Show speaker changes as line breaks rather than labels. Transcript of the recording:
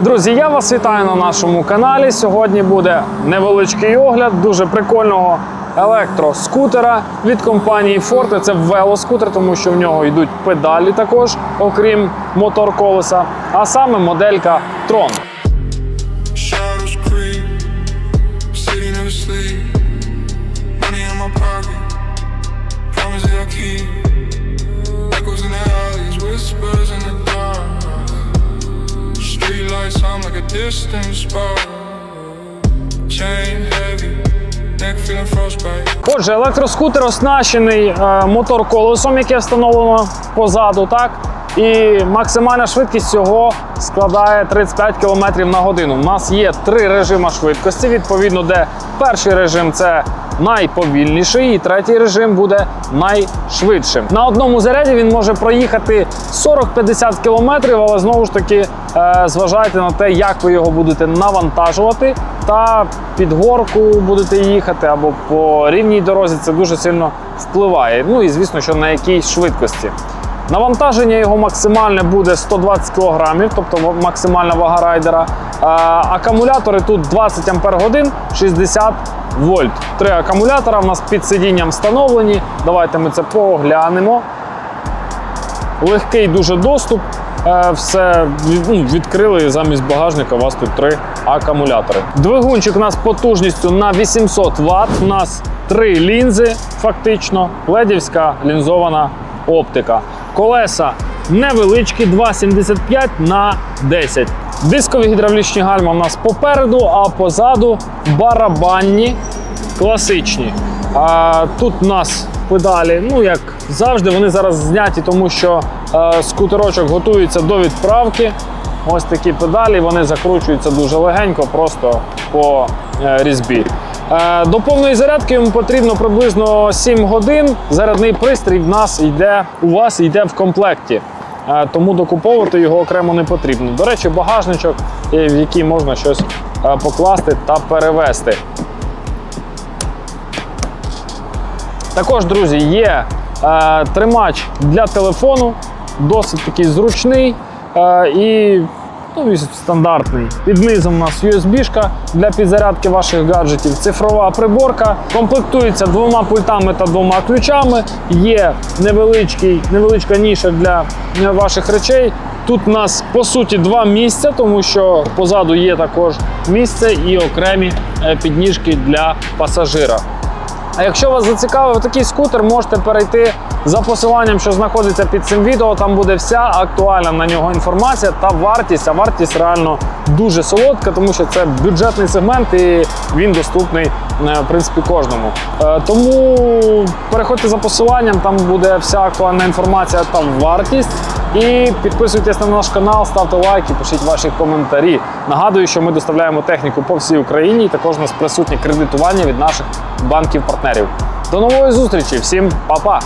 Друзі, я вас вітаю на нашому каналі. Сьогодні буде невеличкий огляд дуже прикольного електроскутера від компанії Forte. Це велоскутер, тому що в нього йдуть педалі також, окрім мотор колеса, а саме моделька Tron.
I'm like a distance spark. Chain heavy.
Отже, електроскутер оснащений е, мотор-колесом, яке встановлено позаду, так? І максимальна швидкість цього складає 35 км на годину. У нас є три режими швидкості. Відповідно, де перший режим це найповільніший, і третій режим буде найшвидшим. На одному заряді він може проїхати 40-50 км, але знову ж таки е, зважайте на те, як ви його будете навантажувати, та під горку будете їхати або по рівній дорозі. Це дуже сильно впливає. Ну і звісно, що на якій швидкості. Навантаження його максимальне буде 120 кг, тобто максимальна вага райдера. Акумулятори тут 20 Ампер 60 вольт. Три акумулятора в нас під сидінням встановлені. Давайте ми це поглянемо. Легкий дуже доступ. Е, Все ну, відкрили і замість багажника. У вас тут три акумулятори. Двигунчик у нас потужністю на 800 Вт. У нас три лінзи, фактично, ледівська лінзована оптика. Колеса невеличкі, 2,75 на 10. Дискові гідравлічні гальма у нас попереду, а позаду барабанні класичні. А тут у нас педалі, ну як завжди, вони зараз зняті, тому що е, скутерочок готується до відправки. Ось такі педалі, вони закручуються дуже легенько, просто по е, різьбі. Е, до повної зарядки йому потрібно приблизно 7 годин. Зарядний пристрій в нас йде, у вас йде в комплекті. Е, Тому докуповувати його окремо не потрібно. До речі, багажничок, е, в який можна щось покласти та перевезти. Також, друзі, є тримач для телефону, досить такий зручний і ну, стандартний. Під низом у нас USB-шка для підзарядки ваших гаджетів, цифрова приборка. Комплектується двома пультами та двома ключами. Є невеличкий, невеличка ніша для ваших речей. Тут у нас по суті два місця, тому що позаду є також місце і окремі е, підніжки для пасажира. А якщо вас зацікавив такий скутер, можете перейти за посиланням, що знаходиться під цим відео. Там буде вся актуальна на нього інформація та вартість. А вартість реально дуже солодка, тому що це бюджетний сегмент і він доступний е, в принципі кожному. Е, Тому переходьте за посиланням, там буде вся актуальна інформація та вартість. І підписуйтесь на наш канал, ставте лайки, пишіть ваші коментарі. Нагадую, що ми доставляємо техніку по всій Україні. і Також у нас присутнє кредитування від наших банків-партнерів. До нової зустрічі! Всім па-па!